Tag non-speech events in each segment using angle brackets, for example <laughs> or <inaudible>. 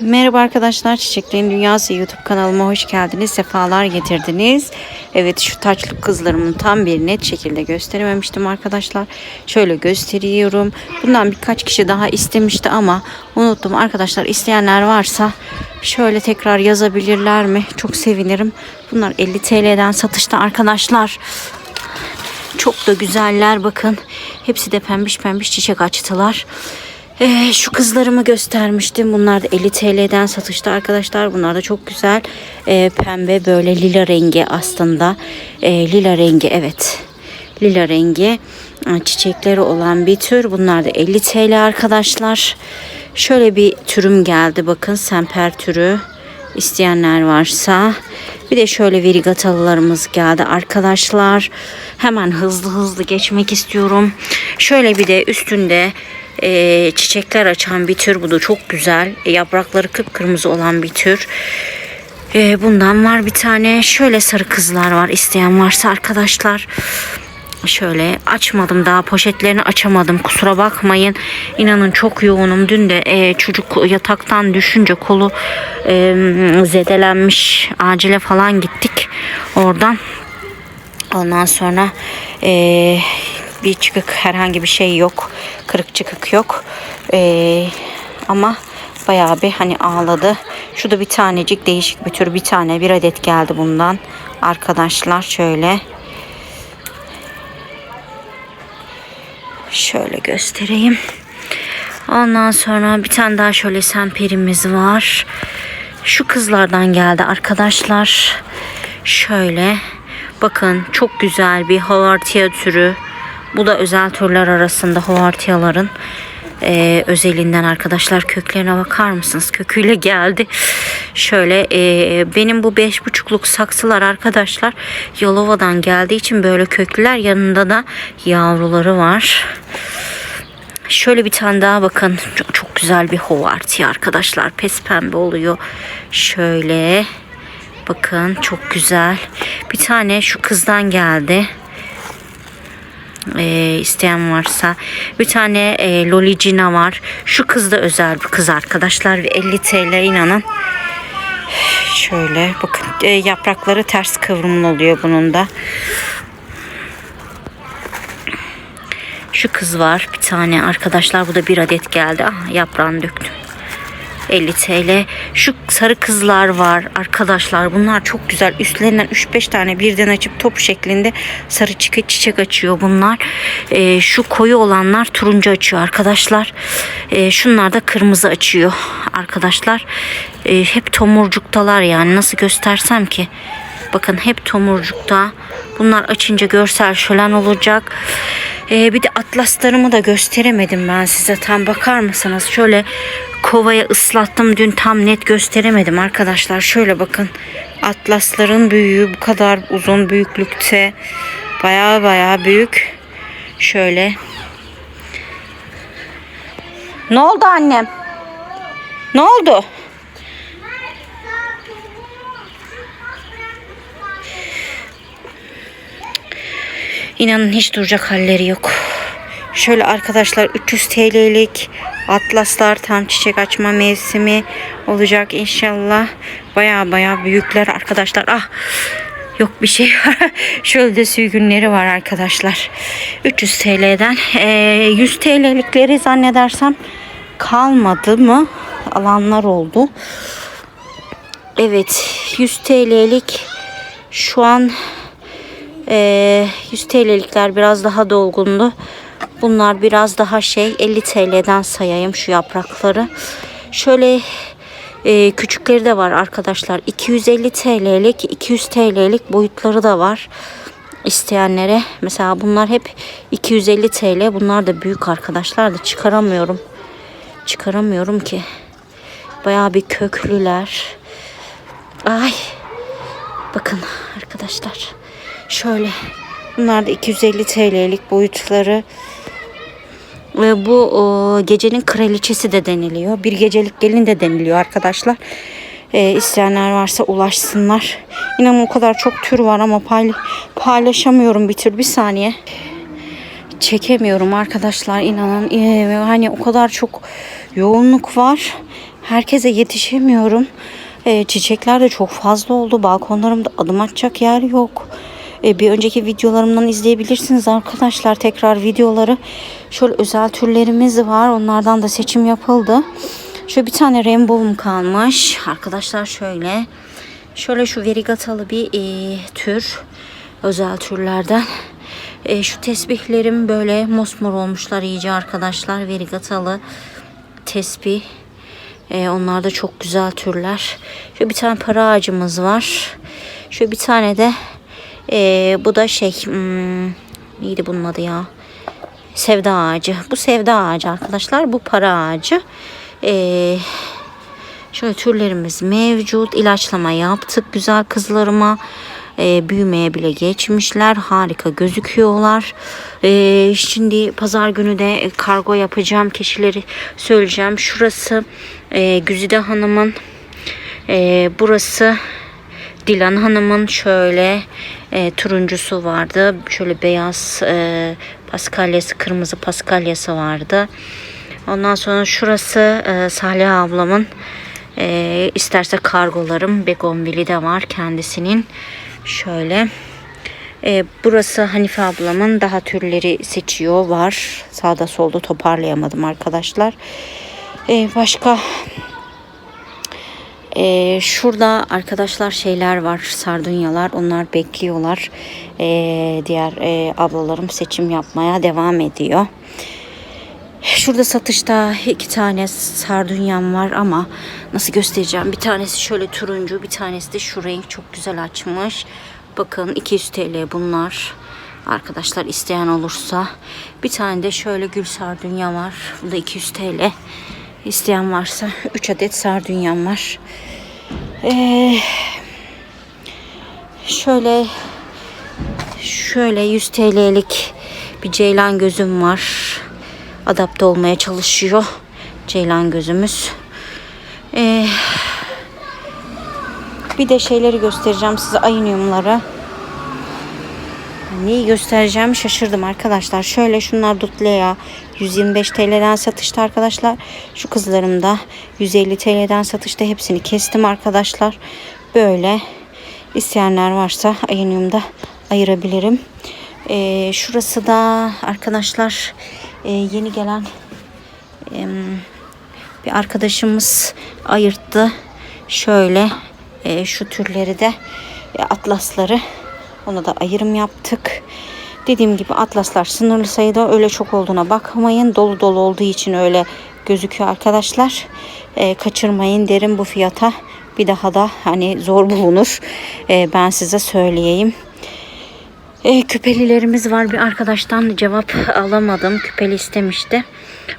Merhaba arkadaşlar Çiçeklerin Dünyası YouTube kanalıma hoş geldiniz. Sefalar getirdiniz. Evet şu taçlı kızlarımın tam bir net şekilde gösterememiştim arkadaşlar. Şöyle gösteriyorum. Bundan birkaç kişi daha istemişti ama unuttum arkadaşlar. İsteyenler varsa şöyle tekrar yazabilirler mi? Çok sevinirim. Bunlar 50 TL'den satışta arkadaşlar. Çok da güzeller bakın. Hepsi de pembiş pembiş çiçek açtılar. Ee, şu kızlarımı göstermiştim. Bunlar da 50 TL'den satışta arkadaşlar. Bunlar da çok güzel. Ee, pembe böyle lila rengi aslında. Ee, lila rengi evet. Lila rengi Ee, çiçekleri olan bir tür. Bunlar da 50 TL arkadaşlar. Şöyle bir türüm geldi. Bakın semper türü. İsteyenler varsa. Bir de şöyle verigatalılarımız geldi arkadaşlar. Hemen hızlı hızlı geçmek istiyorum. Şöyle bir de üstünde e, çiçekler açan bir tür. Bu da çok güzel. E, yaprakları kıpkırmızı olan bir tür. E, bundan var bir tane. Şöyle sarı kızlar var. İsteyen varsa arkadaşlar. Şöyle açmadım daha poşetlerini açamadım kusura bakmayın inanın çok yoğunum dün de e, çocuk yataktan düşünce kolu e, zedelenmiş acile falan gittik oradan ondan sonra e, bir çıkık herhangi bir şey yok kırık çıkık yok E, ama bayağı bir hani ağladı şu da bir tanecik değişik bir tür bir tane bir adet geldi bundan arkadaşlar şöyle Şöyle göstereyim. Ondan sonra bir tane daha şöyle semperimiz var. Şu kızlardan geldi arkadaşlar. Şöyle bakın çok güzel bir havartiya türü. Bu da özel türler arasında havartiyaların e, özelinden arkadaşlar köklerine bakar mısınız? Köküyle geldi. Şöyle e, benim bu beş buçukluk saksılar arkadaşlar Yalova'dan geldiği için böyle köklüler yanında da yavruları var. Şöyle bir tane daha bakın. Çok, çok güzel bir hovartiya arkadaşlar. Pes pembe oluyor. Şöyle. Bakın çok güzel. Bir tane şu kızdan geldi. Ee, isteyen varsa. Bir tane e, Lolicina var. Şu kız da özel bir kız arkadaşlar. Ve 50 TL inanın. Şöyle bakın e, yaprakları ters kıvrımlı oluyor bunun da. Şu kız var bir tane arkadaşlar bu da bir adet geldi. Ah, yaprağını döktüm. 50 TL. Şu sarı kızlar var arkadaşlar. Bunlar çok güzel. Üstlerinden 3-5 tane birden açıp top şeklinde sarı çiçek, çiçek açıyor bunlar. Ee, şu koyu olanlar turuncu açıyor arkadaşlar. Ee, şunlar da kırmızı açıyor arkadaşlar. Ee, hep tomurcuktalar yani nasıl göstersem ki. Bakın hep tomurcukta. Bunlar açınca görsel şölen olacak. Ee, bir de atlaslarımı da gösteremedim ben size. Tam bakar mısınız? Şöyle kovaya ıslattım. Dün tam net gösteremedim arkadaşlar. Şöyle bakın. Atlasların büyüğü bu kadar uzun büyüklükte. Baya baya büyük. Şöyle. Ne oldu annem? Ne oldu? İnanın hiç duracak halleri yok. Şöyle arkadaşlar 300 TL'lik atlaslar tam çiçek açma mevsimi olacak inşallah. Baya baya büyükler arkadaşlar. Ah yok bir şey var. <laughs> Şöyle de sürgünleri var arkadaşlar. 300 TL'den e, 100 TL'likleri zannedersem kalmadı mı? Alanlar oldu. Evet 100 TL'lik şu an ee, 100 TL'likler biraz daha dolgundu. Bunlar biraz daha şey 50 TL'den sayayım şu yaprakları. Şöyle e, küçükleri de var arkadaşlar. 250 TL'lik, 200 TL'lik boyutları da var. isteyenlere. Mesela bunlar hep 250 TL. Bunlar da büyük arkadaşlar da çıkaramıyorum. Çıkaramıyorum ki. Bayağı bir köklüler. Ay. Bakın arkadaşlar. Şöyle. Bunlar da 250 TL'lik boyutları. Ve bu o, gecenin kraliçesi de deniliyor. Bir gecelik gelin de deniliyor arkadaşlar. E, isteyenler varsa ulaşsınlar. İnanın o kadar çok tür var ama payla paylaşamıyorum bir tür. Bir saniye. çekemiyorum arkadaşlar inanın. Ee, hani o kadar çok yoğunluk var. Herkese yetişemiyorum. Ee, çiçekler de çok fazla oldu. Balkonlarımda adım atacak yer yok. Ee, bir önceki videolarımdan izleyebilirsiniz arkadaşlar. Tekrar videoları. Şöyle özel türlerimiz var. Onlardan da seçim yapıldı. Şöyle bir tane rainbow'um kalmış. Arkadaşlar şöyle. Şöyle şu verigatalı bir e, tür. Özel türlerden. E, şu tesbihlerim böyle mosmor olmuşlar iyice arkadaşlar. Verigatalı tesbih. E, onlar da çok güzel türler. Şöyle bir tane para ağacımız var. Şöyle bir tane de e, bu da şey hmm, neydi bunun adı ya? Sevda ağacı. Bu sevda ağacı arkadaşlar. Bu para ağacı. E, şöyle türlerimiz mevcut. İlaçlama yaptık güzel kızlarıma. E, büyümeye bile geçmişler. Harika gözüküyorlar. E, şimdi pazar günü de kargo yapacağım. Kişileri söyleyeceğim. Şurası e, Güzide Hanım'ın. E, burası Dilan Hanım'ın şöyle e, turuncusu vardı. Şöyle beyaz e, paskalyası, kırmızı paskalyası vardı. Ondan sonra şurası e, Salih ablamın. E, isterse kargolarım Begonvili de var kendisinin. Şöyle. E, burası Hanife ablamın daha türleri seçiyor var. Sağda solda toparlayamadım arkadaşlar. E, başka e, şurada arkadaşlar şeyler var sardunyalar onlar bekliyorlar. E, diğer e, ablalarım seçim yapmaya devam ediyor. Şurada satışta iki tane sardunyam var ama nasıl göstereceğim? Bir tanesi şöyle turuncu, bir tanesi de şu renk çok güzel açmış. Bakın 200 TL bunlar. Arkadaşlar isteyen olursa. Bir tane de şöyle gül sardunya var. Bu da 200 TL. İsteyen varsa 3 adet sardunyam var. Ee, şöyle şöyle 100 TL'lik bir ceylan gözüm var adapte olmaya çalışıyor. Ceylan gözümüz. Ee, bir de şeyleri göstereceğim size ayıniyumları. Neyi göstereceğim şaşırdım arkadaşlar. Şöyle şunlar Dutlea 125 TL'den satışta arkadaşlar. Şu kızlarım da 150 TL'den satışta hepsini kestim arkadaşlar. Böyle isteyenler varsa ayıniyumda ayırabilirim. Ee, şurası da arkadaşlar e, yeni gelen e, bir arkadaşımız ayırttı. Şöyle e, şu türleri de e, atlasları ona da ayırım yaptık. Dediğim gibi atlaslar sınırlı sayıda öyle çok olduğuna bakmayın. Dolu dolu olduğu için öyle gözüküyor arkadaşlar. E, kaçırmayın derim bu fiyata. Bir daha da hani zor bulunur. E, ben size söyleyeyim. E, küpelilerimiz var. Bir arkadaştan cevap alamadım. Küpeli istemişti.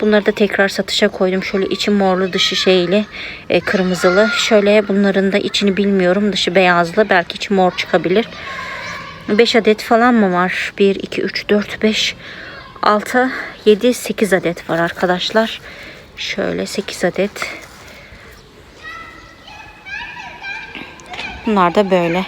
Bunları da tekrar satışa koydum. Şöyle içi morlu dışı şeyli e, kırmızılı. Şöyle bunların da içini bilmiyorum. Dışı beyazlı. Belki içi mor çıkabilir. 5 adet falan mı var? 1, 2, 3, 4, 5, 6, 7, 8 adet var arkadaşlar. Şöyle 8 adet. Bunlar da böyle.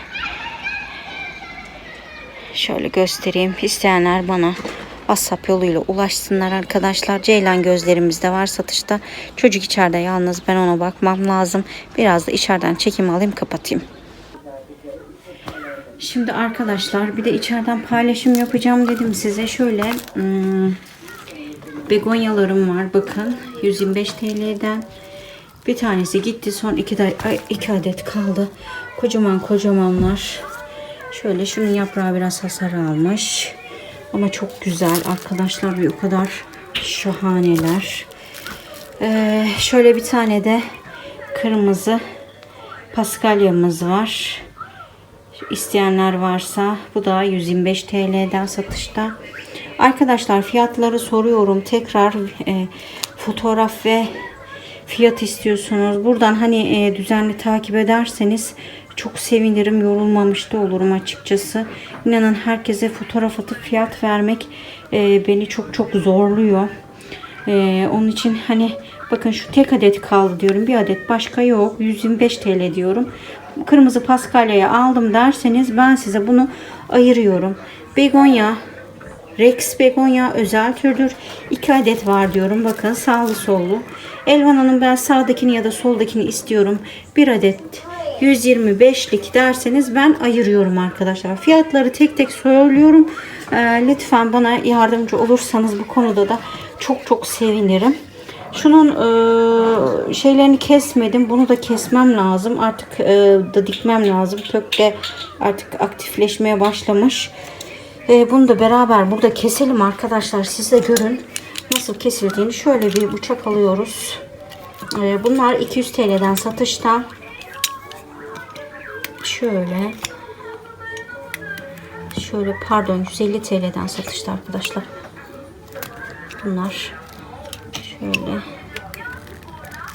Şöyle göstereyim. İsteyenler bana WhatsApp yoluyla ulaşsınlar arkadaşlar. Ceylan gözlerimiz de var satışta. Çocuk içeride yalnız ben ona bakmam lazım. Biraz da içeriden çekim alayım kapatayım. Şimdi arkadaşlar bir de içeriden paylaşım yapacağım dedim size. Şöyle hmm, begonyalarım var. Bakın 125 TL'den. Bir tanesi gitti. Son iki, iki adet kaldı. Kocaman kocamanlar. Şöyle şunun yaprağı biraz hasar almış. Ama çok güzel arkadaşlar ve o kadar şahaneler. Ee, şöyle bir tane de kırmızı paskalyamız var. İsteyenler varsa bu da 125 TL'den satışta. Arkadaşlar fiyatları soruyorum. Tekrar e, fotoğraf ve fiyat istiyorsunuz. Buradan hani e, düzenli takip ederseniz çok sevinirim. Yorulmamış da olurum açıkçası. İnanın herkese fotoğraf atıp fiyat vermek e, beni çok çok zorluyor. E, onun için hani bakın şu tek adet kaldı diyorum. Bir adet başka yok. 125 TL diyorum. Kırmızı paskalyayı aldım derseniz ben size bunu ayırıyorum. Begonya Rex begonya özel türdür. 2 adet var diyorum. Bakın sağlı sollu. Elvana'nın ben sağdakini ya da soldakini istiyorum. 1 adet 125'lik derseniz ben ayırıyorum arkadaşlar. Fiyatları tek tek söylüyorum. Ee, lütfen bana yardımcı olursanız bu konuda da çok çok sevinirim. Şunun e, şeylerini kesmedim. Bunu da kesmem lazım. Artık e, da dikmem lazım. Kök de artık aktifleşmeye başlamış. E, bunu da beraber burada keselim arkadaşlar. Siz de görün nasıl kesildiğini. Şöyle bir bıçak alıyoruz. E, bunlar 200 TL'den satışta. Şöyle. Şöyle pardon 150 TL'den satışta arkadaşlar. Bunlar şöyle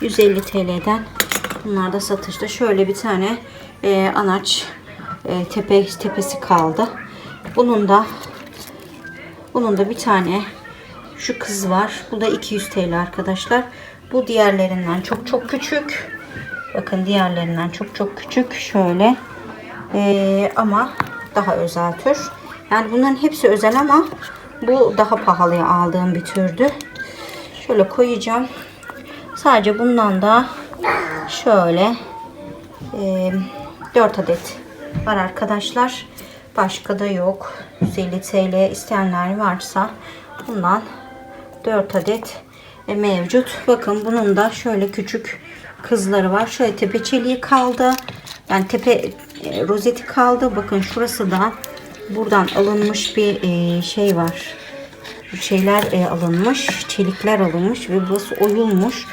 150 TL'den bunlar da satışta. Şöyle bir tane e, anaç e, tepe tepesi kaldı. Bunun da bunun da bir tane şu kız var. Bu da 200 TL arkadaşlar. Bu diğerlerinden çok çok küçük. Bakın diğerlerinden çok çok küçük. Şöyle. Ee, ama daha özel tür. Yani bunların hepsi özel ama bu daha pahalıya aldığım bir türdü. Şöyle koyacağım. Sadece bundan da şöyle e, 4 adet var arkadaşlar. Başka da yok. 150 TL isteyenler varsa bundan 4 adet e, mevcut. Bakın bunun da şöyle küçük kızları var. Şöyle tepe çeliği kaldı. Yani tepe e, rozeti kaldı. Bakın şurası da buradan alınmış bir e, şey var. Şeyler e, alınmış. Çelikler alınmış ve burası oyulmuş.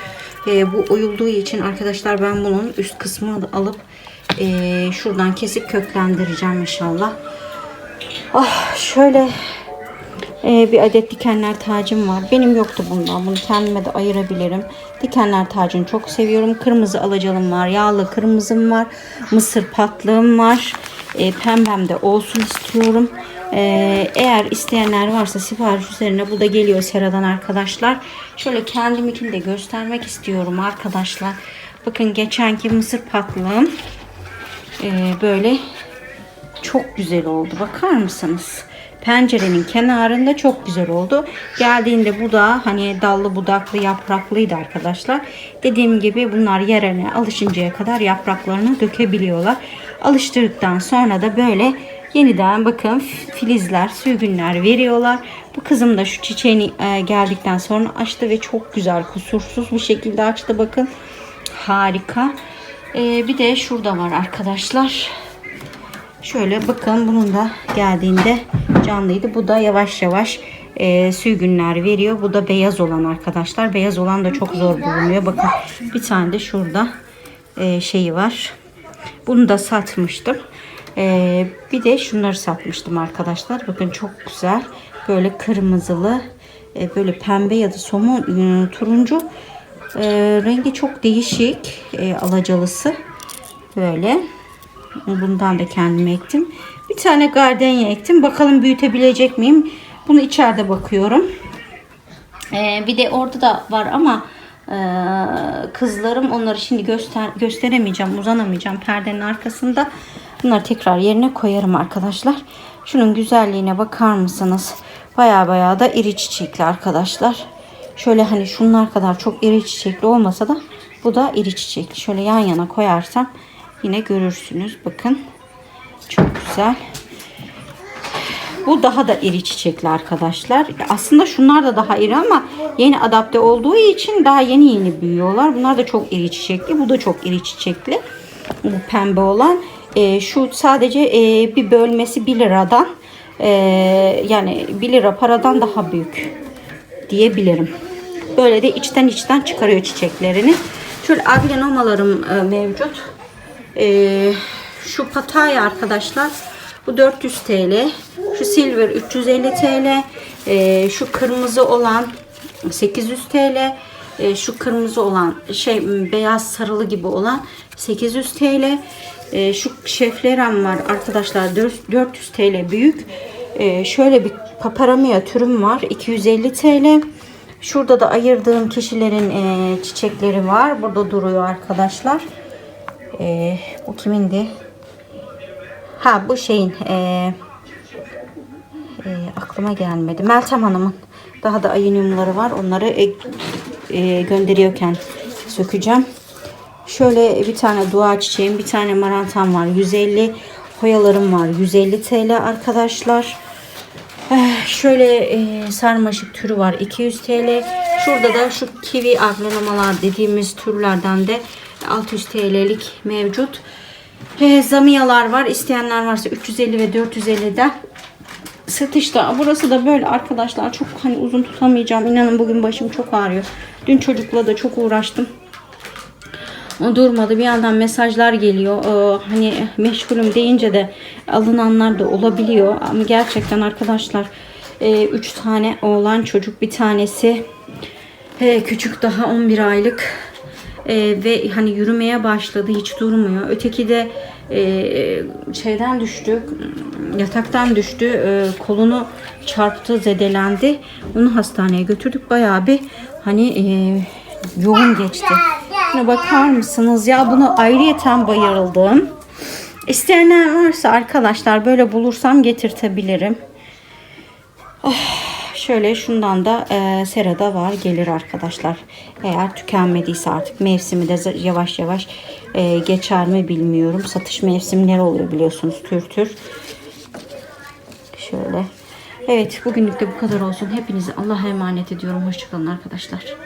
E, bu oyulduğu için arkadaşlar ben bunun üst kısmını alıp e, şuradan kesip köklendireceğim inşallah. Ah şöyle ee, bir adet dikenler tacım var. Benim yoktu bundan. Bunu kendime de ayırabilirim. Dikenler tacını çok seviyorum. Kırmızı alacalım var. Yağlı kırmızım var. Mısır patlığım var. Ee, pembem de olsun istiyorum. Ee, eğer isteyenler varsa sipariş üzerine bu da geliyor Sera'dan arkadaşlar. Şöyle kendiminkini de göstermek istiyorum arkadaşlar. Bakın geçenki mısır patlığım ee, böyle çok güzel oldu. Bakar mısınız? Pencerenin kenarında çok güzel oldu. Geldiğinde bu da hani dallı budaklı yapraklıydı arkadaşlar. Dediğim gibi bunlar yerine alışıncaya kadar yapraklarını dökebiliyorlar. Alıştırdıktan sonra da böyle yeniden bakın filizler, sürgünler veriyorlar. Bu kızım da şu çiçeğini e, geldikten sonra açtı ve çok güzel kusursuz bir şekilde açtı bakın. Harika. E, bir de şurada var arkadaşlar. Şöyle bakın bunun da geldiğinde canlıydı. Bu da yavaş yavaş e, sürgünler veriyor. Bu da beyaz olan arkadaşlar. Beyaz olan da çok zor bulunuyor. Bakın bir tane de şurada e, şeyi var. Bunu da satmıştım. E, bir de şunları satmıştım arkadaşlar. Bakın çok güzel. Böyle kırmızılı e, böyle pembe ya da somon e, turuncu e, rengi çok değişik e, alacalısı. Böyle. Bundan da kendime ektim. Bir tane gardenya ektim. Bakalım büyütebilecek miyim? Bunu içeride bakıyorum. Ee, bir de orada da var ama e, kızlarım onları şimdi göster gösteremeyeceğim. Uzanamayacağım perdenin arkasında. Bunları tekrar yerine koyarım arkadaşlar. Şunun güzelliğine bakar mısınız? Baya baya da iri çiçekli arkadaşlar. Şöyle hani şunlar kadar çok iri çiçekli olmasa da bu da iri çiçekli. Şöyle yan yana koyarsam Yine görürsünüz. Bakın. Çok güzel. Bu daha da iri çiçekli arkadaşlar. Aslında şunlar da daha iri ama yeni adapte olduğu için daha yeni yeni büyüyorlar. Bunlar da çok iri çiçekli. Bu da çok iri çiçekli. Bu pembe olan. E, şu sadece e, bir bölmesi 1 liradan e, yani 1 lira paradan daha büyük diyebilirim. Böyle de içten içten çıkarıyor çiçeklerini. Şöyle aglenomalarım e, mevcut. Ee, şu Pataya arkadaşlar bu 400 TL. Şu silver 350 TL. Ee, şu kırmızı olan 800 TL. Ee, şu kırmızı olan şey beyaz sarılı gibi olan 800 TL. Ee, şu şefleram var arkadaşlar 400 TL büyük. Ee, şöyle bir paparamia türüm var 250 TL. Şurada da ayırdığım kişilerin e, çiçekleri var. Burada duruyor arkadaşlar. E, bu kimindi? Ha bu şeyin e, e, aklıma gelmedi. Meltem Hanım'ın daha da ayınımları var. Onları e, e, gönderiyorken sökeceğim. Şöyle bir tane dua çiçeğim, bir tane marantam var. 150 hoyalarım var. 150 TL arkadaşlar. Eh, Şöyle e, sarmaşık türü var 200 TL. Şurada da şu kivi aglonemalar dediğimiz türlerden de 600 TL'lik mevcut. E, zamiyalar var. İsteyenler varsa 350 ve 450'den satışta. Burası da böyle arkadaşlar. Çok hani uzun tutamayacağım. İnanın bugün başım çok ağrıyor. Dün çocukla da çok uğraştım. Durmadı. Bir yandan mesajlar geliyor. Hani meşgulüm deyince de alınanlar da olabiliyor. Ama gerçekten arkadaşlar 3 tane oğlan çocuk bir tanesi e, küçük daha 11 aylık ve hani yürümeye başladı hiç durmuyor. Öteki de şeyden düştü yataktan düştü kolunu çarptı zedelendi. Onu hastaneye götürdük bayağı bir hani yoğun geçti. Şuna bakar mısınız ya bunu ayrıyeten bayıldım. İsteyenler varsa arkadaşlar böyle bulursam getirtebilirim. Şöyle şundan da e, serada var gelir arkadaşlar. Eğer tükenmediyse artık mevsimi de yavaş yavaş e, geçer mi bilmiyorum. Satış mevsimleri oluyor biliyorsunuz tür tür. Şöyle. Evet bugünlük de bu kadar olsun. Hepinizi Allah'a emanet ediyorum. Hoşçakalın arkadaşlar.